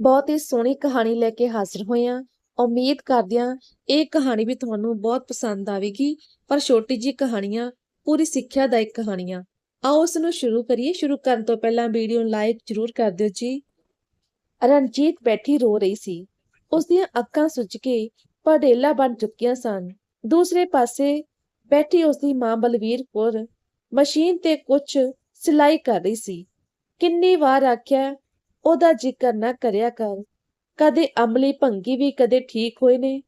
ਬਹੁਤ ਹੀ ਸੋਹਣੀ ਕਹਾਣੀ ਲੈ ਕੇ ਹਾਜ਼ਰ ਹੋਏ ਹਾਂ। ਉਮੀਦ ਕਰਦੇ ਹਾਂ ਇਹ ਕਹਾਣੀ ਵੀ ਤੁਹਾਨੂੰ ਬਹੁਤ ਪਸੰਦ ਆਵੇਗੀ। ਪਰ ਛੋਟੀ ਜੀ ਕਹਾਣੀਆਂ, ਪੂਰੀ ਸਿੱਖਿਆਦਾਇਕ ਕਹਾਣੀਆਂ। ਆਓ ਉਸ ਨੂੰ ਸ਼ੁਰੂ ਕਰੀਏ। ਸ਼ੁਰੂ ਕਰਨ ਤੋਂ ਪਹਿਲਾਂ ਵੀਡੀਓ ਨੂੰ ਲਾਈਕ ਜ਼ਰੂਰ ਕਰ ਦਿਓ ਜੀ। ਰਣਜੀਤ ਬੈਠੀ ਰੋ ਰਹੀ ਸੀ। ਉਸ ਦੀਆਂ ਅੱਖਾਂ ਸੁੱਜ ਕੇ ਪੜੇਲਾ ਬਣ ਚੁੱਕੀਆਂ ਸਨ। ਦੂਸਰੇ ਪਾਸੇ ਬੈਠੀ ਉਸ ਦੀ ਮਾਂ ਬਲਵੀਰ ਕੌਰ ਮਸ਼ੀਨ ਤੇ ਕੁਝ ਸਿਲਾਈ ਕਰ ਰਹੀ ਸੀ। ਕਿੰਨੀ ਵਾਰ ਆਖਿਆ ਉਹਦਾ ਜ਼ਿਕਰ ਨਾ ਕਰਿਆ ਕਰ। ਕਦੇ ਅਮਲੀ ਭੰਗੀ ਵੀ ਕਦੇ ਠੀਕ ਹੋਏ ਨੇ।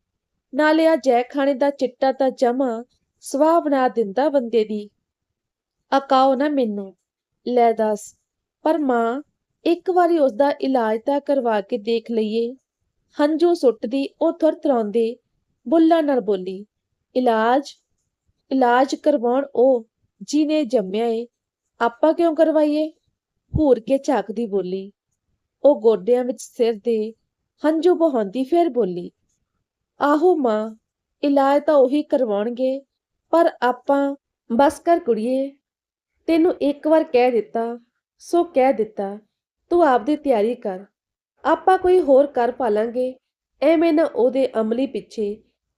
ਨਾਲੇ ਆ ਜੈ ਖਾਣੇ ਦਾ ਚਿੱਟਾ ਤਾਂ ਜਮਾ ਸਵਾਹ ਬਣਾ ਦਿੰਦਾ ਬੰਦੇ ਦੀ। ਅਕਾਓ ਨਾ ਮੈਨੂੰ। ਲੈ ਦੱਸ, ਪਰ ਮਾਂ, ਇੱਕ ਵਾਰੀ ਉਸ ਦਾ ਇਲਾਜ ਤਾਂ ਕਰਵਾ ਕੇ ਦੇਖ ਲਈਏ। ਹੰਝੂ ਸੁੱਟਦੀ, ਉਹ ਥਰ ਤਰਾਉਂਦੇ, ਬੁੱਲਾਂ ਨਾਲ ਬੋਲੀ, ਇਲਾਜ? ਇਲਾਜ ਕਰਵਾਉਣ ਉਹ ਜਿਹਨੇ ਜੰਮਿਆ ਏ, ਆਪਾਂ ਕਿਉਂ ਕਰਵਾਈਏ? ਘੂਰ ਕੇ ਝਾਕਦੀ ਬੋਲੀ ਉਹ ਗੋਡਿਆਂ ਵਿੱਚ ਸਿਰ ਦੇ ਹੰਝੂ ਬਹਾਉਂਦੀ ਫਿਰ ਬੋਲੀ, ਆਹੋ ਮਾਂ, ਇਲਾਜ ਤਾਂ ਉਹੀ ਕਰਵਾਉਣਗੇ, ਪਰ ਆਪਾਂ ਬਸ ਕਰ ਕੁੜੀਏ। ਤੈਨੂੰ ਇੱਕ ਵਾਰ ਕਹਿ ਦਿੱਤਾ, ਸੋ ਕਹਿ ਦਿੱਤਾ, ਤੂੰ ਆਪਦੀ ਤਿਆਰੀ ਕਰ। ਆਪਾਂ ਕੋਈ ਹੋਰ ਕਰ ਪਾਲਾਂਗੇ। ਐਵੇਂ ਨਾ ਉਹਦੇ ਅਮਲੀ ਪਿੱਛੇ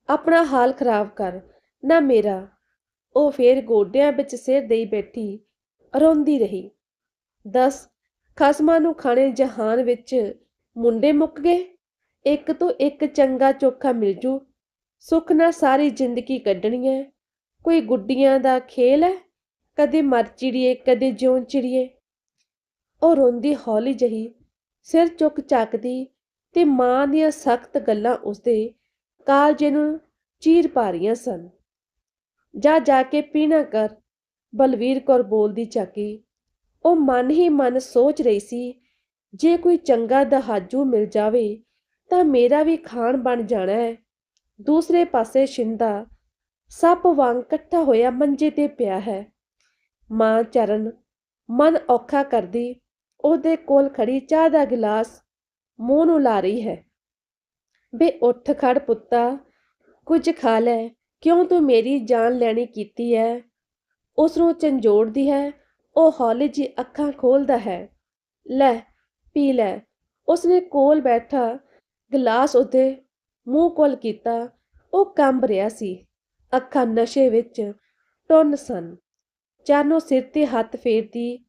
ਆਪਣਾ ਹਾਲ ਖਰਾਬ ਕਰ, ਨਾ ਮੇਰਾ। ਉਹ ਫੇਰ ਗੋਡਿਆਂ ਵਿੱਚ ਸਿਰ ਦੇਈ ਬੈਠੀ ਰੋਂਦੀ ਰਹੀ। ਦਸ ਖਸਮਾਂ ਨੂੰ ਖਾਣੇ ਜਹਾਨ ਵਿੱਚ ਮੁੰਡੇ ਮੁੱਕ ਗਏ। ਇੱਕ ਤੋਂ ਇੱਕ ਚੰਗਾ ਚੋਖਾ ਮਿਲ ਜੂ। ਸੁੱਖ ਨਾਲ ਸਾਰੀ ਜ਼ਿੰਦਗੀ ਕੱਢਣੀ ਹੈ। ਕੋਈ ਗੁੱਡੀਆਂ ਦਾ ਖੇਲ ਹੈ? ਕਦੇ ਮਰ ਚਿੜੀਏ, ਕਦੇ ਜਿਉਂ ਚਿੜੀਏ। ਉਹ ਰੋਂਦੀ ਹੌਲੀ ਜਹੀ, ਸਿਰ ਚੁੱਕ ਚੱਕਦੀ ਤੇ ਮਾਂ ਦੀਆਂ ਸਖਤ ਗੱਲਾਂ ਉਸਦੇ ਕਾਲਜੇ ਨੂੰ ਚੀਰ ਪਾ ਰਹੀਆਂ ਸਨ। ਜਾ ਜਾ ਕੇ ਪੀਣਾ ਕਰ। ਬਲਵੀਰ ਕੌਰ ਬੋਲਦੀ ਚਾਕੀ ਉਹ ਮਨ ਹੀ ਮਨ ਸੋਚ ਰਹੀ ਸੀ, ਜੇ ਕੋਈ ਚੰਗਾ ਦਹਾਜੂ ਮਿਲ ਜਾਵੇ, ਤਾਂ ਮੇਰਾ ਵੀ ਖਾਣ ਬਣ ਜਾਣਾ ਹੈ। ਦੂਸਰੇ ਪਾਸੇ ਸ਼ਿੰਦਾ ਸੱਪ ਵਾਂਗ ਇਕੱਠਾ ਹੋਇਆ ਮੰਜੇ ਤੇ ਪਿਆ ਹੈ। ਮਾਂ ਚਰਨ ਮਨ ਔਖਾ ਕਰਦੀ, ਉਹਦੇ ਕੋਲ ਖੜੀ ਚਾਹ ਦਾ ਗਿਲਾਸ ਮੂੰਹ ਨੂੰ ਲਾ ਰਹੀ ਹੈ। ਬੇ ਉੱਠ ਖੜ ਪੁੱਤਾ, ਕੁਝ ਖਾ ਲੈ, ਕਿਉਂ ਤੂੰ ਮੇਰੀ ਜਾਨ ਲੈਣੀ ਕੀਤੀ ਹੈ? ਉਸ ਨੂੰ ਝੰਜੋੜਦੀ ਹੈ ਉਹ ਹੌਲੀ ਜੀ ਅੱਖਾਂ ਖੋਲਦਾ ਹੈ। ਲੈ, ਪੀ ਲੈ। ਉਸਨੇ ਕੋਲ ਬੈਠਾ ਗਲਾਸ ਉਹਦੇ ਮੂੰਹ ਕੋਲ ਕੀਤਾ। ਉਹ ਕੰਬ ਰਿਹਾ ਸੀ। ਅੱਖਾਂ ਨਸ਼ੇ ਵਿੱਚ ਟੁੰਨ ਸਨ। ਚਾਨੋ ਸਿਰ ਤੇ ਹੱਥ ਫੇਰਦੀ,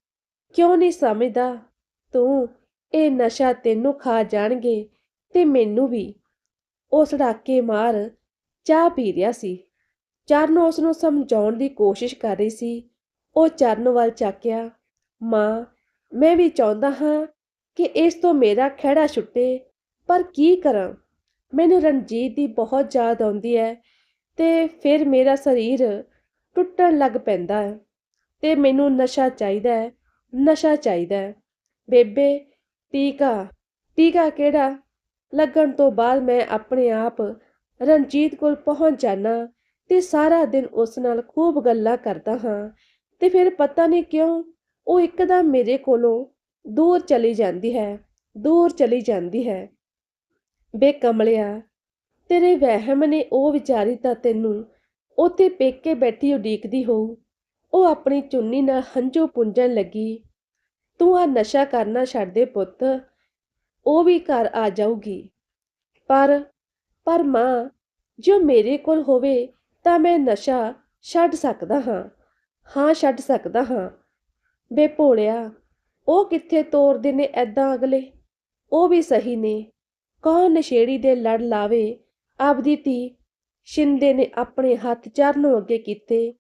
ਕਿਉਂ ਨਹੀਂ ਸਮਝਦਾ? ਤੂੰ ਇਹ ਨਸ਼ਾ ਤੈਨੂੰ ਖਾ ਜਾਣਗੇ ਤੇ ਮੈਨੂੰ ਵੀ। ਉਹ ਸੜਾਕੇ ਮਾਰ ਚਾਹ ਪੀ ਰਿਹਾ ਸੀ। ਚਰਨ ਉਸ ਨੂੰ ਸਮਝਾਉਣ ਦੀ ਕੋਸ਼ਿਸ਼ ਕਰ ਰਹੀ ਸੀ ਉਹ ਚਰਨ ਵੱਲ ਚਾਕਿਆ ਮਾਂ, ਮੈਂ ਵੀ ਚਾਹੁੰਦਾ ਹਾਂ ਕਿ ਇਸ ਤੋਂ ਮੇਰਾ ਖਹਿੜਾ ਛੁੱਟੇ, ਪਰ ਕੀ ਕਰਾਂ? ਮੈਨੂੰ ਰਣਜੀਤ ਦੀ ਬਹੁਤ ਯਾਦ ਆਉਂਦੀ ਹੈ ਤੇ ਫਿਰ ਮੇਰਾ ਸਰੀਰ ਟੁੱਟਣ ਲੱਗ ਪੈਂਦਾ ਹੈ ਤੇ ਮੈਨੂੰ ਨਸ਼ਾ ਚਾਹੀਦਾ ਹੈ, ਨਸ਼ਾ ਚਾਹੀਦਾ ਹੈ। ਬੇਬੇ, ਟੀਕਾ ਟੀਕਾ ਕਿਹੜਾ? ਲੱਗਣ ਤੋਂ ਬਾਅਦ ਮੈਂ ਆਪਣੇ ਆਪ ਰਣਜੀਤ ਕੋਲ ਪਹੁੰਚ ਜਾਣਾ ਤੇ ਸਾਰਾ ਦਿਨ ਉਸ ਨਾਲ ਖੂਬ ਗੱਲਾਂ ਕਰਦਾ ਹਾਂ ਤੇ ਫਿਰ ਪਤਾ ਨਹੀਂ ਕਿਉਂ ਉਹ ਇੱਕਦਮ ਮੇਰੇ ਕੋਲੋਂ ਦੂਰ ਚਲੀ ਜਾਂਦੀ ਹੈ, ਦੂਰ ਚਲੀ ਜਾਂਦੀ ਹੈ। ਬੇ ਕਮਲਿਆ, ਤੇਰੇ ਵਹਿਮ ਨੇ ਉਹ ਵਿਚਾਰੀ ਤਾਂ ਤੈਨੂੰ ਉੱਥੇ ਪੇਕੇ ਬੈਠੀ ਉਡੀਕਦੀ ਹੋਊ। ਉਹ ਆਪਣੀ ਚੁੰਨੀ ਨਾਲ ਹੰਝੂ ਪੁੰਝਣ ਲੱਗੀ। ਤੂੰ ਆ ਨਸ਼ਾ ਕਰਨਾ ਛੱਡ ਦੇ ਪੁੱਤ, ਉਹ ਵੀ ਘਰ ਆ ਜਾਊਗੀ। ਪਰ ਪਰ ਮਾਂ, ਜੋ ਮੇਰੇ ਕੋਲ ਹੋਵੇ ਤਾਂ ਮੈਂ ਨਸ਼ਾ ਛੱਡ ਸਕਦਾ ਹਾਂ। ਹਾਂ, ਛੱਡ ਸਕਦਾ ਹਾਂ। ਬੇ ਭੋਲਿਆ, ਉਹ ਕਿੱਥੇ ਤੋਰਦੇ ਨੇ ਐਦਾਂ ਅਗਲੇ? ਉਹ ਵੀ ਸਹੀ ਨੇ। ਕੌਣ ਨਸ਼ੇੜੀ ਦੇ ਲੜ ਲਾਵੇ? ਆਪਦੀ ਧੀ ਸ਼ਿੰਦੇ ਨੇ ਆਪਣੇ ਹੱਥ ਚਰਨੋਂ ਅੱਗੇ ਕੀਤੇ।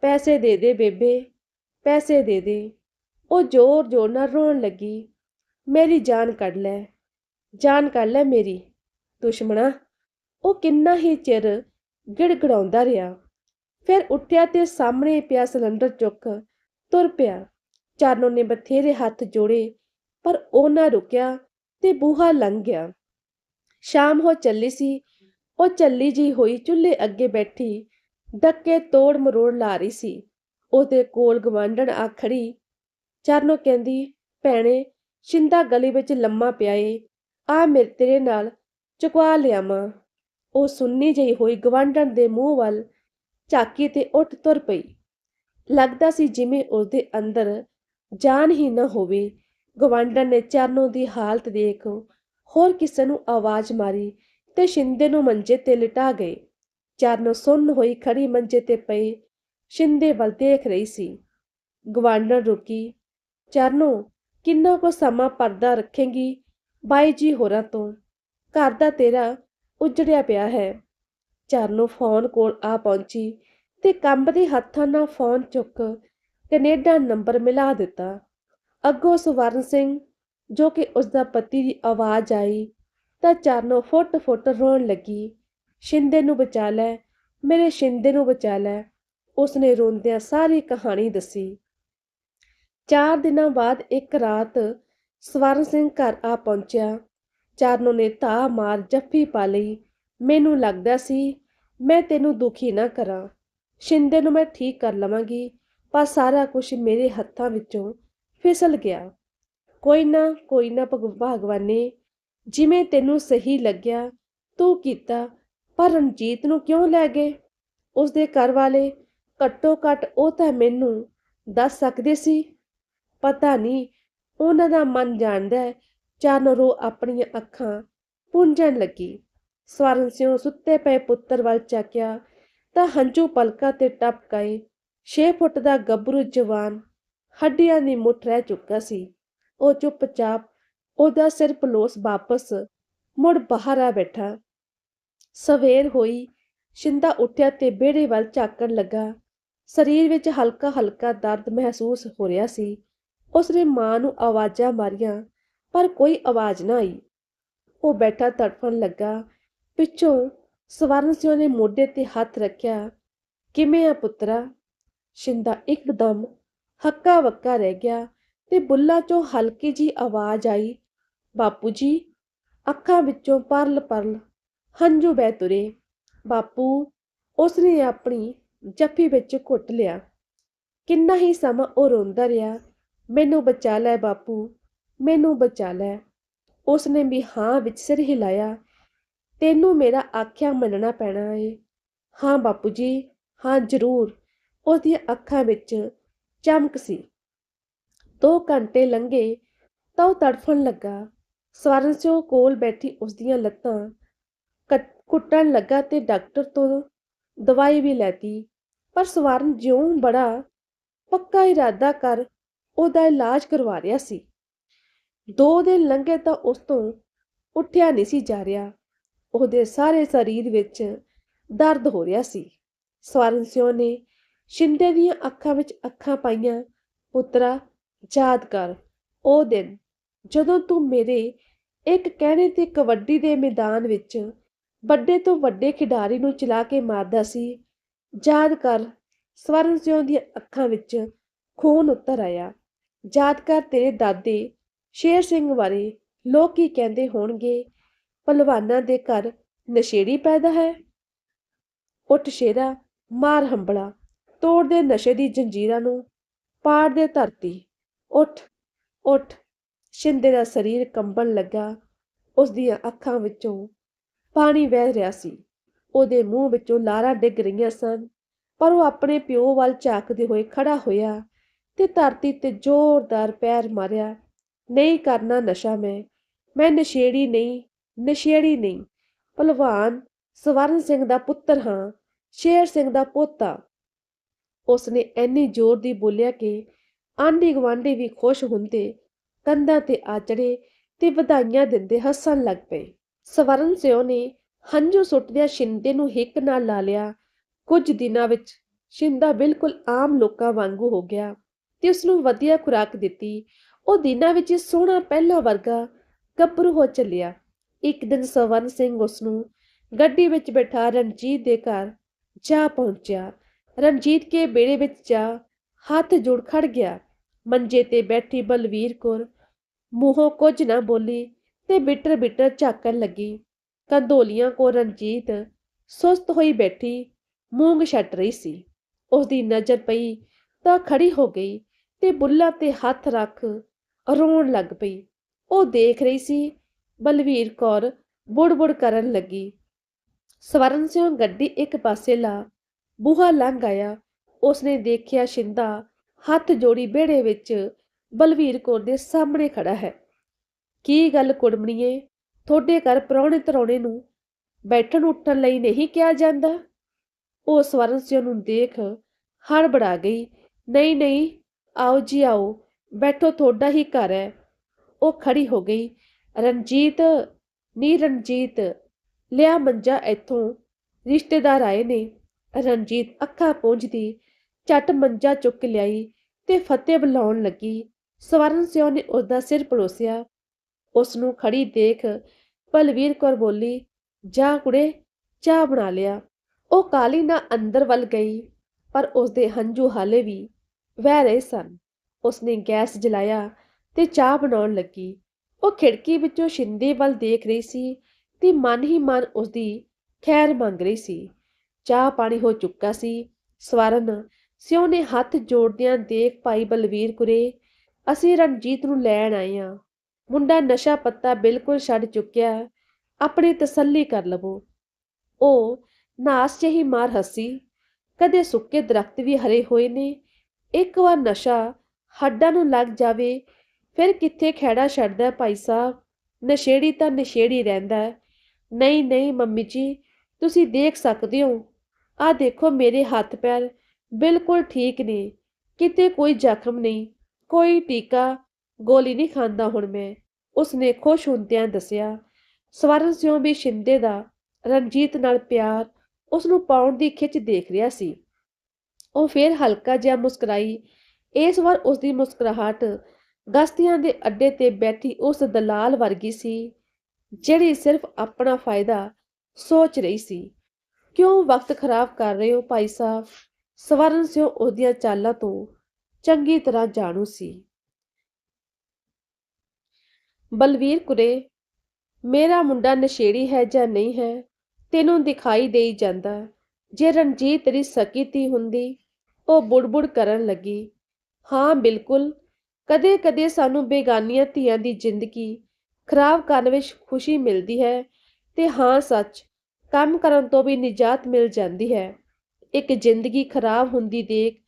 ਪੈਸੇ ਦੇ ਦੇ ਬੇਬੇ, ਪੈਸੇ ਦੇ ਦੇ। ਉਹ ਜ਼ੋਰ ਜ਼ੋਰ ਨਾਲ ਰੋਣ ਲੱਗੀ। ਮੇਰੀ ਜਾਨ ਕੱਢ ਲੈ, ਜਾਨ ਕੱਢ ਲੈ ਮੇਰੀ। ਦੁਸ਼ਮਣਾ, ਉਹ ਕਿੰਨਾ ਹੀ ਚਿਰ ਗਿੜਗੜਾਉਂਦਾ ਰਿਹਾ। ਫਿਰ ਉੱਠਿਆ ਤੇ ਸਾਹਮਣੇ ਪਿਆ ਸਿਲੰਡਰ ਚੁੱਕ, ਤੁਰ ਪਿਆ। ਚਾਨੋ ਨੇ ਬਥੇਰੇ ਹੱਥ ਜੋੜੇ, ਪਰ ਉਹ ਨਾ ਰੁਕਿਆ ਤੇ ਬੂਹਾ ਲੰਘ ਗਿਆ। ਸ਼ਾਮ ਹੋ ਚੱਲੀ ਸੀ, ਉਹ ਚੱਲੀ ਜੀ ਹੋਈ ਚੁੱਲ੍ਹੇ ਅੱਗੇ ਬੈਠੀ, ਡੱਕੇ ਤੋੜ ਮਰੋੜ ਲਾ ਰਹੀ ਸੀ। ਉਹਦੇ ਕੋਲ ਗਵਾਂਢਣ ਆਖੜੀ ਖੜੀ। ਚਰਨੋ ਕਹਿੰਦੀ, ਭੈਣੇ, ਸ਼ਿੰਦਾ ਗਲੀ ਵਿੱਚ ਲੰਮਾ ਪਿਆ ਏ। ਆ ਮੇਰੇ ਤੇਰੇ ਨਾਲ ਚੁਕਵਾ ਲਿਆਵਾਂ। ਉਹ ਸੁੰਨੀ ਜਿਹੀ ਹੋਈ ਗਵਾਂਢਣ ਦੇ ਮੂੰਹ ਵੱਲ ਝਾਕੀ ਤੇ ਉੱਠ ਤੁਰ ਪਈ। ਲੱਗਦਾ ਸੀ ਜਿਵੇਂ ਉਸਦੇ ਅੰਦਰ ਜਾਨ ਹੀ ਨਾ ਹੋਵੇ। ਗਵਾਂਢਣ ਨੇ ਚਰਨੋ ਦੀ ਹਾਲਤ ਦੇਖ ਹੋਰ ਕਿਸੇ ਨੂੰ ਆਵਾਜ਼ ਮਾਰੀ ਤੇ ਸ਼ਿੰਦੇ ਨੂੰ ਮੰਜੇ ਤੇ ਲਿਟਾ ਗਏ। ਚਰਨ ਸੁੰਨ ਹੋਈ ਖੜੀ ਮੰਜੇ ਤੇ ਪਈ ਸ਼ਿੰਦੇ ਵੱਲ ਦੇਖ ਰਹੀ ਸੀ। ਗਵਾਂਢਣ ਰੁਕੀ। ਚਰਨੋ, ਕਿੰਨਾ ਕੋ ਸਮਾਂ ਪਰਦਾ ਰੱਖੇਗੀ ਬਾਈ ਜੀ ਹੋਰਾਂ ਤੋਂ? ਘਰ ਦਾ ਤੇਰਾ ਉਜੜਿਆ ਪਿਆ ਹੈ। ਚਰਨੋ ਫੋਨ ਕੋਲ ਆ ਪਹੁੰਚੀ ਤੇ ਕੰਬਦੇ ਹੱਥਾਂ ਨਾਲ ਫੋਨ ਚੁੱਕ ਕੈਨੇਡਾ ਨੰਬਰ ਮਿਲਾ ਦਿੱਤਾ। ਅੱਗੋਂ ਸਵਰਨ ਸਿੰਘ, ਜੋ ਕਿ ਉਸ ਦਾ ਪਤੀ ਦੀ ਆਵਾਜ਼ ਆਈ, ਤਾਂ ਚਰਨੋ ਫੁੱਟ ਫੁੱਟ ਰੋਣ ਲੱਗੀ। ਸ਼ਿੰਦੇ ਨੂੰ ਬਚਾ ਲੈ, ਮੇਰੇ ਸ਼ਿੰਦੇ ਨੂੰ ਬਚਾ ਲੈ, ਉਸਨੇ ਰੋਂਦਿਆਂ ਸਾਰੀ ਕਹਾਣੀ ਦੱਸੀ। ਚਾਰ ਦਿਨਾਂ ਬਾਅਦ ਇੱਕ ਰਾਤ ਸਵਰਨ ਸਿੰਘ ਘਰ ਆ ਪਹੁੰਚਿਆ। ਚਾਰਨੋ ਨੇ ਤਾ ਮਾਰ ਜੱਫੀ ਪਾ ਲਈ। ਮੈਨੂੰ ਲੱਗਦਾ ਸੀ ਮੈਂ ਤੈਨੂੰ ਦੁਖੀ ਨਾ ਕਰਾਂ। ਸ਼ਿੰਦੇ ਨੂੰ ਮੈਂ ਠੀਕ ਕਰ ਲਵਾਂਗੀ, ਪਰ ਸਾਰਾ ਕੁਝ ਮੇਰੇ ਹੱਥਾਂ ਵਿੱਚੋਂ ਫਿਸਲ ਗਿਆ। ਕੋਈ ਨਾ ਕੋਈ ਨਾ ਭਗ- ਭਗਵਾਨ ਨੇ ਜਿਵੇਂ ਤੈਨੂੰ ਸਹੀ ਲੱਗਿਆ, ਤੂੰ ਕੀਤਾ, ਪਰ ਰਣਜੀਤ ਨੂੰ ਕਿਉਂ ਲੈ ਗਏ? ਉਸਦੇ ਘਰ ਵਾਲੇ ਘੱਟੋ ਘੱਟ ਉਹ ਤਾਂ ਮੈਨੂੰ ਦੱਸ ਸਕਦੇ ਸੀ। ਪਤਾ ਨਹੀਂ, ਉਹਨਾਂ ਦਾ ਮਨ ਜਾਣਦਾ ਹੈ ਚਾਨਰੋ ਆਪਣੀਆਂ ਅੱਖਾਂ ਪੁੰਝਣ ਲੱਗੀ। ਸਵਰਨ ਸਿੰਘ ਸੁੱਤੇ ਪਏ ਪੁੱਤਰ ਵੱਲ ਚੱਕਿਆ, ਤਾਂ ਹੰਝੂ ਪਲਕਾਂ ਤੇ ਟਪਕ ਗਏ। 6 ਫੁੱਟ ਦਾ ਗੱਭਰੂ ਜਵਾਨ ਹੱਡੀਆਂ ਦੀ ਮੁੱਠ ਰਹਿ ਚੁੱਕਾ ਸੀ। ਉਹ ਚੁੱਪਚਾਪ ਉਹਦਾ ਸਿਰ ਪਲੋਸ ਵਾਪਸ ਮੁੜ ਬਾਹਰ ਆ ਬੈਠਾ। ਸਵੇਰ ਹੋਈ ਸ਼ਿੰਦਾ ਉੱਠਿਆ ਤੇ ਬੇੜੇ ਵੱਲ ਝਾਕਣ ਲੱਗਾ। ਸਰੀਰ ਵਿੱਚ ਹਲਕਾ ਹਲਕਾ ਦਰਦ ਮਹਿਸੂਸ ਹੋ ਰਿਹਾ ਸੀ। ਉਸਨੇ ਮਾਂ ਨੂੰ ਆਵਾਜ਼ਾਂ ਮਾਰੀਆਂ, ਪਰ ਕੋਈ ਆਵਾਜ਼ ਨਾ ਆਈ। ਉਹ ਬੈਠਾ ਤੜਫਣ ਲੱਗਾ। ਪਿੱਛੋਂ ਸਵਰਨ ਸਿੰਘ ਨੇ ਮੋਢੇ ਤੇ ਹੱਥ ਰੱਖਿਆ, ਕਿਵੇਂ ਆ ਪੁੱਤਰਾ? ਸ਼ਿੰਦਾ ਇੱਕਦਮ ਹੱਕਾ ਵੱਕਾ ਰਹਿ ਗਿਆ ਤੇ ਬੁੱਲਾਂ ਚੋਂ ਹਲਕੀ ਜੀ ਆਵਾਜ਼ ਆਈ, ਬਾਪੂ ਜੀ, ਅੱਖਾਂ ਵਿੱਚੋਂ ਪਰਲ ਪਰਲ ਹੰਝੂ ਬਹਿ ਤੁਰੇ। ਬਾਪੂ ਉਸਨੇ ਆਪਣੀ ਜੱਫੀ ਵਿੱਚ ਘੁੱਟ ਲਿਆ। ਕਿੰਨਾ ਹੀ ਸਮਾਂ ਉਹ ਰੋਂਦਾ ਰਿਹਾ, ਮੈਨੂੰ ਬਚਾ ਲੈ ਬਾਪੂ, ਮੈਨੂੰ ਬਚਾ ਲੈ। ਉਸਨੇ ਵੀ ਹਾਂ ਵਿੱਚ ਸਿਰ ਹਿਲਾਇਆ ਤੈਨੂੰ ਮੇਰਾ ਆਖਿਆ ਮੰਨਣਾ ਪੈਣਾ ਏ। ਹਾਂ ਬਾਪੂ ਜੀ, ਹਾਂ ਜ਼ਰੂਰ। ਉਸ ਦੀਆਂ ਅੱਖਾਂ ਵਿੱਚ ਚਮਕ ਸੀ। ਦੋ ਘੰਟੇ ਲੰਘੇ ਤਾਂ ਉਹ ਤੜਫਣ ਲੱਗਾ। ਸਵਰਨ ਸਿੰਘ ਕੋਲ ਬੈਠੀ ਉਸ ਦੀਆਂ ਲੱਤਾਂ ਕੱਟ- ਕੁੱਟਣ ਲੱਗਾ ਤੇ ਡਾਕਟਰ ਤੋਂ ਦਵਾਈ ਵੀ ਲੈਤੀ। ਪਰ ਸਵਰਨ ਜਿਉਂ ਬੜਾ ਪੱਕਾ ਇਰਾਦਾ ਕਰ ਉਹਦਾ ਇਲਾਜ ਕਰਵਾ ਰਿਹਾ ਸੀ। ਦੋ ਦਿਨ ਲੰਘੇ ਤਾਂ ਉਸ ਤੋਂ ਉੱਠਿਆ ਨਹੀਂ ਸੀ ਜਾ ਰਿਹਾ। ਉਹਦੇ ਸਾਰੇ ਸਰੀਰ ਵਿੱਚ ਦਰਦ ਹੋ ਰਿਹਾ ਸੀ। ਸਵਰਨ ਸਿੰਘ ਨੇ ਸ਼ਿੰਦੇ ਦੀਆਂ ਅੱਖਾਂ ਵਿੱਚ ਅੱਖਾਂ ਪਾਈਆਂ, ਪੁੱਤਰਾ, ਯਾਦ ਕਰ, ਉਹ ਦਿਨ ਜਦੋਂ ਤੂੰ ਮੇਰੇ ਇੱਕ ਕਹਿਣੇ ਤੇ ਕਬੱਡੀ ਦੇ ਮੈਦਾਨ ਵਿੱਚ ਵੱਡੇ ਤੋਂ ਵੱਡੇ ਖਿਡਾਰੀ ਨੂੰ ਚਲਾ ਕੇ ਮਾਰਦਾ ਸੀ, ਯਾਦ ਕਰ, ਸਵਰਨ ਸਿਓ ਦੀਆਂ ਅੱਖਾਂ ਵਿੱਚ ਖੂਨ ਉੱਤਰ ਆਇਆ। ਯਾਦ ਕਰ ਤੇਰੇ ਦਾਦੇ ਸ਼ੇਰ ਸਿੰਘ ਬਾਰੇ ਲੋਕ ਕੀ ਕਹਿੰਦੇ ਹੋਣਗੇ ਪਹਿਲਵਾਨਾਂ ਦੇ ਘਰ ਨਸ਼ੇੜੀ ਪੈਦਾ ਹੈ। ਉੱਠ ਸ਼ੇਰਾ, ਮਾਰ ਹੰਬੜਾ ਤੋੜ ਦੇ ਨਸ਼ੇ ਦੀ ਜੰਜੀਰਾਂ ਨੂੰ, ਪਾੜ ਦੇ ਧਰਤੀ। ਉੱਠ ਉੱਠ, ਸ਼ਿੰਦੇ ਦਾ ਸਰੀਰ ਕੰਬਣ ਲੱਗਾ, ਉਸ ਦੀਆਂ ਅੱਖਾਂ ਵਿੱਚੋਂ ਪਾਣੀ ਵਹਿ ਰਿਹਾ ਸੀ। ਉਹਦੇ ਮੂੰਹ ਵਿੱਚੋਂ ਲਾਰਾਂ ਡਿੱਗ ਰਹੀਆਂ ਸਨ, ਪਰ ਉਹ ਆਪਣੇ ਪਿਓ ਵੱਲ ਝਾਕਦੇ ਹੋਏ ਖੜਾ ਹੋਇਆ ਤੇ ਧਰਤੀ ਤੇ ਜ਼ੋਰਦਾਰ ਪੈਰ ਮਾਰਿਆ, ਨਹੀਂ ਕਰਨਾ ਨਸ਼ਾ ਮੈਂ ਮੈਂ ਨਸ਼ੇੜੀ ਨਹੀਂ ਨਸ਼ੇੜੀ ਨਹੀਂ। ਭਲਵਾਨ ਸਵਰਨ ਸਿੰਘ ਦਾ ਪੁੱਤਰ ਹਾਂ, ਸ਼ੇਰ ਸਿੰਘ ਦਾ ਪੋਤਾ। ਉਸਨੇ ਐਨੀ ਜ਼ੋਰ ਦੀ ਬੋਲਿਆ ਕਿ ਆਂਢੀ ਗੁਆਂਢੀ ਵੀ ਖੁਸ਼ ਹੁੰਦੇ ਕੰਧਾਂ ਤੇ ਆਚੜੇ ਤੇ ਵਧਾਈਆਂ ਦਿੰਦੇ ਹੱਸਣ ਲੱਗ ਪਏ। ਸਵਰਨ ਸਿੰਘ ਨੇ ਹੰਝੂ ਸੁੱਟਦਿਆਂ ਸ਼ਿੰਦੇ ਨੂੰ ਹਿੱਕ ਨਾਲ ਲਾ ਲਿਆ। ਕੁਝ ਦਿਨਾਂ ਵਿੱਚ ਸ਼ਿੰਦਾ ਬਿਲਕੁਲ ਆਮ ਲੋਕਾਂ ਵਾਂਗੂ ਹੋ ਗਿਆ ਤੇ ਉਸ ਨੂੰ ਵਧੀਆ ਖੁਰਾਕ ਦਿੱਤੀ। ਉਹ ਦਿਨਾਂ ਵਿੱਚ ਸੋਹਣਾ ਪਹਿਲਾ ਵਰਗਾ ਗੱਭਰੂ ਹੋ ਚੱਲਿਆ। ਇੱਕ ਦਿਨ ਸਵਰਨ ਸਿੰਘ ਉਸ ਨੂੰ ਗੱਡੀ ਵਿੱਚ ਬਿਠਾ ਰਣਜੀਤ ਦੇ ਘਰ ਜਾ ਪਹੁੰਚਿਆ। ਰਣਜੀਤ ਕੇ ਬੇੜੇ ਵਿੱਚ ਜਾ ਹੱਥ ਜੋੜ ਖੜ ਗਿਆ। ਮੰਜੇ ਤੇ ਬੈਠੀ ਬਲਵੀਰ ਕੌਰ ਮੂੰਹੋਂ ਕੁਝ ਨਾ ਬੋਲੀ ਤੇ ਬਿਟਰ ਬਿਟਰ ਝਾਕਣ ਲੱਗੀ। ਕੰਦੋਲੀਆਂ ਕੋ ਰਣਜੀਤ ਸੁਸਤ ਹੋਈ ਬੈਠੀ ਮੂੰਗ ਛੱਟ ਰਹੀ ਸੀ। ਉਸ ਦੀ ਨਜ਼ਰ ਪਈ ਤਾਂ ਖੜੀ ਹੋ ਗਈ ਤੇ ਬੁੱਲਾਂ ਤੇ ਹੱਥ ਰੱਖ ਰੋਣ ਲੱਗ ਪਈ। ਉਹ ਦੇਖ ਰਹੀ ਸੀ ਬਲਵੀਰ ਕੌਰ ਬੁੜਬੁੜ ਕਰਨ ਲੱਗੀ। ਸਵਰਨ ਸਿੰਘ ਗੱਡੀ ਇੱਕ ਪਾਸੇ ਲਾ, ਬੂਹਾ ਲੰਘ ਆਇਆ। ਉਸਨੇ ਦੇਖਿਆ ਸ਼ਿੰਦਾ ਹੱਥ ਜੋੜੀ ਬੇੜੇ ਵਿੱਚ ਬਲਵੀਰ ਕੌਰ ਦੇ ਸਾਹਮਣੇ ਖੜਾ ਹੈ। ਕੀ ਗੱਲ ਕੁੜਮਣੀਏ, ਤੁਹਾਡੇ ਘਰ ਪ੍ਰਾਹੁਣੇ ਧਰਾਉਣੇ ਨੂੰ ਬੈਠਣ ਉੱਠਣ ਲਈ ਨਹੀਂ ਕਿਹਾ ਜਾਂਦਾ? ਉਹ ਸਵਰਨ ਸਿੰਘ ਨੂੰ ਦੇਖ ਹੜਬੜਾ ਗਈ। ਨਹੀਂ ਨਹੀਂ, ਆਓ ਜੀ ਆਓ, ਬੈਠੋ, ਤੁਹਾਡਾ ਹੀ ਘਰ ਹੈ। ਉਹ ਖੜੀ ਹੋ ਗਈ। ਰਣਜੀਤ, ਨੀ ਰਣਜੀਤ, ਲਿਆ ਮੰਜਾ ਇੱਥੋਂ। ਰਿਸ਼ਤੇਦਾਰ ਆਏ ਨੇ। ਰਣਜੀਤ ਅੱਖਾਂ ਪੂੰਝਦੀ, ਝੱਟ ਮੰਜਾ ਚੁੱਕ ਲਿਆਈ ਤੇ ਫਤਿਹ ਬੁਲਾਉਣ ਲੱਗੀ। ਸਵਰਨ ਸਿੰਘ ਨੇ ਉਹਦਾ ਸਿਰ ਪਲੋਸਿਆ ਉਸ ਨੂੰ ਖੜੀ ਦੇਖ ਬਲਵੀਰ ਕੌਰ ਬੋਲੀ, ਜਾ ਕੁੜੇ, ਚਾਹ ਬਣਾ ਲਿਆ। ਉਹ ਕਾਲੀ ਨਾ ਅੰਦਰ ਵੱਲ ਗਈ, ਪਰ ਉਸਦੇ ਹੰਝੂ ਹਾਲੇ ਵੀ ਵਹਿ ਰਹੇ ਸਨ। ਉਸਨੇ ਗੈਸ ਜਲਾਇਆ ਤੇ ਚਾਹ ਬਣਾਉਣ ਲੱਗੀ। ਉਹ ਖਿੜਕੀ ਵਿੱਚੋਂ ਸ਼ਿੰਦੇ ਵੱਲ ਦੇਖ ਰਹੀ ਸੀ ਤੇ ਮਨ ਹੀ ਮਨ ਉਸਦੀ ਖੈਰ ਮੰਗ ਰਹੀ ਸੀ। ਚਾਹ ਪਾਣੀ ਹੋ ਚੁੱਕਾ ਸੀ। ਸਵਰਨ, ਸਿਉ ਨੇ ਹੱਥ ਜੋੜਦਿਆਂ ਦੇਖ ਭਾਈ ਬਲਵੀਰ ਕੁਰੇ, ਅਸੀਂ ਰਣਜੀਤ ਨੂੰ ਲੈਣ ਆਏ ਆ। ਮੁੰਡਾ ਨਸ਼ਾ ਪੱਤਾ ਬਿਲਕੁਲ ਛੱਡ ਚੁੱਕਿਆ, ਆਪਣੀ ਤਸੱਲੀ ਕਰ ਲਵੋ। ਉਹ ਨਾਸ ਜਿਹੀ ਮਾਰ ਹੱਸੀ। ਕਦੇ ਸੁੱਕੇ ਦਰਖਤ ਵੀ ਹਰੇ ਹੋਏ ਨੇ, ਇੱਕ ਵਾਰ ਨਸ਼ਾ ਹੱਡਾਂ ਨੂੰ ਲੱਗ ਜਾਵੇ ਫਿਰ ਕਿੱਥੇ ਖੈੜਾ ਛੱਡਦਾ ਭਾਈ ਸਾਹਿਬ? ਨਸ਼ੇੜੀ ਤਾਂ ਨਸ਼ੇੜੀ ਰਹਿੰਦਾ ਨਹੀਂ ਨਹੀਂ ਮੰਮੀ ਜੀ, ਤੁਸੀਂ ਦੇਖ ਸਕਦੇ ਹੋ। ਆ ਦੇਖੋ ਮੇਰੇ ਹੱਥ ਪੈਰ, ਬਿਲਕੁਲ ਠੀਕ ਨੇ। ਕਿਤੇ ਕੋਈ ਜ਼ਖਮ ਨਹੀਂ, ਕੋਈ ਟੀਕਾ, ਗੋਲੀ ਨਹੀਂ ਖਾਂਦਾ ਹੁਣ ਮੈਂ। ਉਸਨੇ ਖੁਸ਼ ਹੁੰਦਿਆਂ ਦੱਸਿਆ, ਸਵਰਨ ਸਿਉਂ ਵੀ ਸ਼ਿੰਦੇ ਦਾ ਰਣਜੀਤ ਨਾਲ ਪਿਆਰ ਉਸ ਨੂੰ ਪਾਉਣ ਦੀ ਖਿੱਚ ਦੇਖ ਰਿਹਾ ਸੀ। ਉਹ ਫੇਰ ਹਲਕਾ ਜਿਹਾ ਮੁਸਕਰਾਈ, ਇਸ ਵਾਰ ਉਸ ਦੀ ਮੁਸਕਰਾਹਟ ਗਸਤੀਆਂ ਦੇ ਅੱਡੇ ਤੇ ਬੈਠੀ ਉਸ ਦਲਾਲ ਵਰਗੀ ਸੀ, ਜਿਹੜੀ ਸਿਰਫ ਆਪਣਾ ਫਾਇਦਾ ਸੋਚ ਰਹੀ ਸੀ। ਕਿਉਂ ਵਕਤ ਖਰਾਬ ਕਰ ਰਹੇ ਹੋ ਭਾਈ ਸਾਹਿਬ? ਸਵਰਨ ਸਿੰਘ ਉਹਦੀਆਂ ਚਾਲਾਂ ਤੋਂ ਚੰਗੀ ਤਰ੍ਹਾਂ ਜਾਣੂ ਸੀ। ਬਲਵੀਰ ਕੁਰੇ, ਮੇਰਾ ਮੁੰਡਾ ਨਸ਼ੇੜੀ ਹੈ ਜਾਂ ਨਹੀਂ ਹੈ, ਤੈਨੂੰ ਦਿਖਾਈ ਦੇਈ ਜਾਂਦਾ। ਜੇ ਰਣਜੀਤ ਤੇਰੀ ਸਕੀ ਤੀ ਹੁੰਦੀ, ਉਹ ਬੁੜਬੁੜ ਕਰਨ ਲੱਗੀ। ਹਾਂ, ਬਿਲਕੁਲ। ਕਦੇ ਕਦੇ ਸਾਨੂੰ ਬੇਗਾਨੀਆਂ ਧੀਆਂ ਦੀ ਜ਼ਿੰਦਗੀ ਖਰਾਬ ਕਰਨ ਵਿੱਚ ਖੁਸ਼ੀ ਮਿਲਦੀ ਹੈ ਤੇ ਹਾਂ ਸੱਚ, ਕੰਮ ਕਰਨ ਤੋਂ ਵੀ ਨਿਜਾਤ ਮਿਲ ਜਾਂਦੀ ਹੈ। ਇੱਕ ਜ਼ਿੰਦਗੀ ਖਰਾਬ ਹੁੰਦੀ ਦੇਖ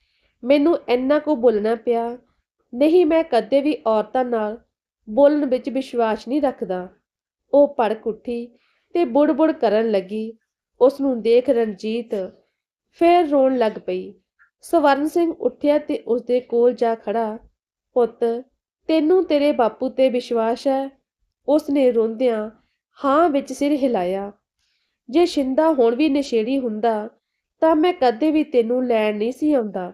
ਮੈਨੂੰ ਇੰਨਾ ਕੁ ਬੋਲਣਾ ਪਿਆ, ਨਹੀਂ ਮੈਂ ਕਦੇ ਵੀ ਔਰਤਾਂ ਨਾਲ ਬੋਲਣ ਵਿੱਚ ਵਿਸ਼ਵਾਸ ਨਹੀਂ ਰੱਖਦਾ। ਉਹ ਭੜਕ ਉੱਠੀ ਤੇ ਬੁੜਬੁੜ ਕਰਨ ਲੱਗੀ। ਉਸ ਨੂੰ ਦੇਖ ਰਣਜੀਤ ਫੇਰ ਰੋਣ ਲੱਗ ਪਈ। ਸਵਰਨ ਸਿੰਘ ਉੱਠਿਆ ਤੇ ਉਸਦੇ ਕੋਲ ਜਾ ਖੜਾ ਪੁੱਤ, ਤੈਨੂੰ ਤੇਰੇ ਬਾਪੂ ਤੇ ਵਿਸ਼ਵਾਸ ਹੈ। ਉਸਨੇ ਰੋਂਦਿਆਂ ਹਾਂ ਵਿੱਚ ਸਿਰ ਹਿਲਾਇਆ। ਜੇ ਸ਼ਿੰਦਾ ਹੁਣ ਵੀ ਨਸ਼ੇੜੀ ਹੁੰਦਾ, ਤਾਂ ਮੈਂ ਕਦੇ ਵੀ ਤੈਨੂੰ ਲੈਣ ਨਹੀਂ ਸੀ ਆਉਂਦਾ।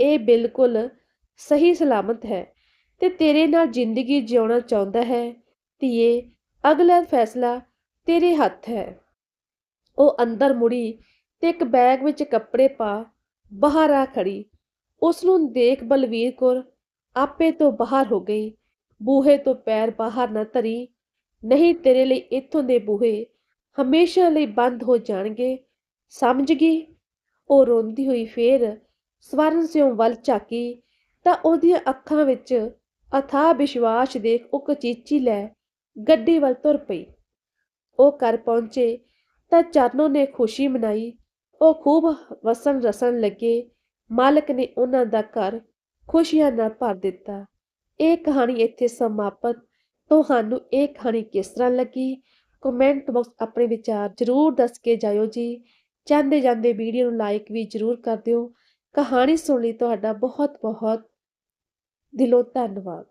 ਇਹ ਬਿਲਕੁਲ ਸਹੀ ਸਲਾਮਤ ਹੈ ਤੇ ਤੇਰੇ ਨਾਲ ਜ਼ਿੰਦਗੀ ਜਿਉਣਾ ਚਾਹੁੰਦਾ ਹੈ। ਧੀਏ, ਅਗਲਾ ਫੈਸਲਾ ਤੇਰੇ ਹੱਥ ਹੈ। ਉਹ ਅੰਦਰ ਮੁੜੀ ਤੇ ਇੱਕ ਬੈਗ ਵਿੱਚ ਕੱਪੜੇ ਪਾ ਬਾਹਰ ਆ ਖੜੀ। ਉਸ ਨੂੰ ਦੇਖ ਬਲਵੀਰ ਕੌਰ ਆਪੇ ਤੋਂ ਬਾਹਰ ਹੋ ਗਈ। ਬੂਹੇ ਤੋਂ ਪੈਰ ਬਾਹਰ ਨਾ ਧਰੀ। ਨਹੀਂ ਤੇਰੇ ਲਈ ਇੱਥੋਂ ਦੇ ਬੂਹੇ ਹਮੇਸ਼ਾ ਲਈ ਬੰਦ ਹੋ ਜਾਣਗੇ। ਸਮਝ ਗਈ? ਉਹ ਰੋਂਦੀ ਹੋਈ ਫੇਰ ਸਵਰਨ ਸਿੰਘ ਵੱਲ ਝਾਕੀ। ਤਾਂ ਉਹਦੀਆਂ ਅੱਖਾਂ ਵਿੱਚ ਅਥਾਹ ਵਿਸ਼ਵਾਸ ਦੇਖ ਉਹ ਕਚੀਚੀ ਲੈ ਗੱਡੀ ਵੱਲ ਤੁਰ ਪਈ। ਉਹ ਘਰ ਪਹੁੰਚੇ ਤਾਂ ਚਰਨੋਂ ਨੇ ਖੁਸ਼ੀ ਮਨਾਈ। ਉਹ ਖੂਬ ਵਸਣ ਰਸਣ ਲੱਗੇ। ਮਾਲਕ ਨੇ ਉਹਨਾਂ ਦਾ ਘਰ ਖੁਸ਼ੀਆਂ ਨਾਲ ਭਰ ਦਿੱਤਾ। ਇਹ ਕਹਾਣੀ ਇੱਥੇ ਸਮਾਪਤ। ਤੁਹਾਨੂੰ ਇਹ ਕਹਾਣੀ ਕਿਸ ਤਰ੍ਹਾਂ ਲੱਗੀ? ਕਮੈਂਟ ਬਾਕਸ ਆਪਣੇ ਵਿਚਾਰ ਜ਼ਰੂਰ ਦੱਸ ਕੇ ਜਾਇਓ ਜੀ। ਜਾਂਦੇ ਜਾਂਦੇ ਵੀਡੀਓ ਨੂੰ ਲਾਈਕ ਵੀ ਜ਼ਰੂਰ ਕਰ ਦਿਓ। ਕਹਾਣੀ ਸੁਣ ਲਈ ਤੁਹਾਡਾ ਬਹੁਤ ਬਹੁਤ ਦਿਲੋਂ ਧੰਨਵਾਦ।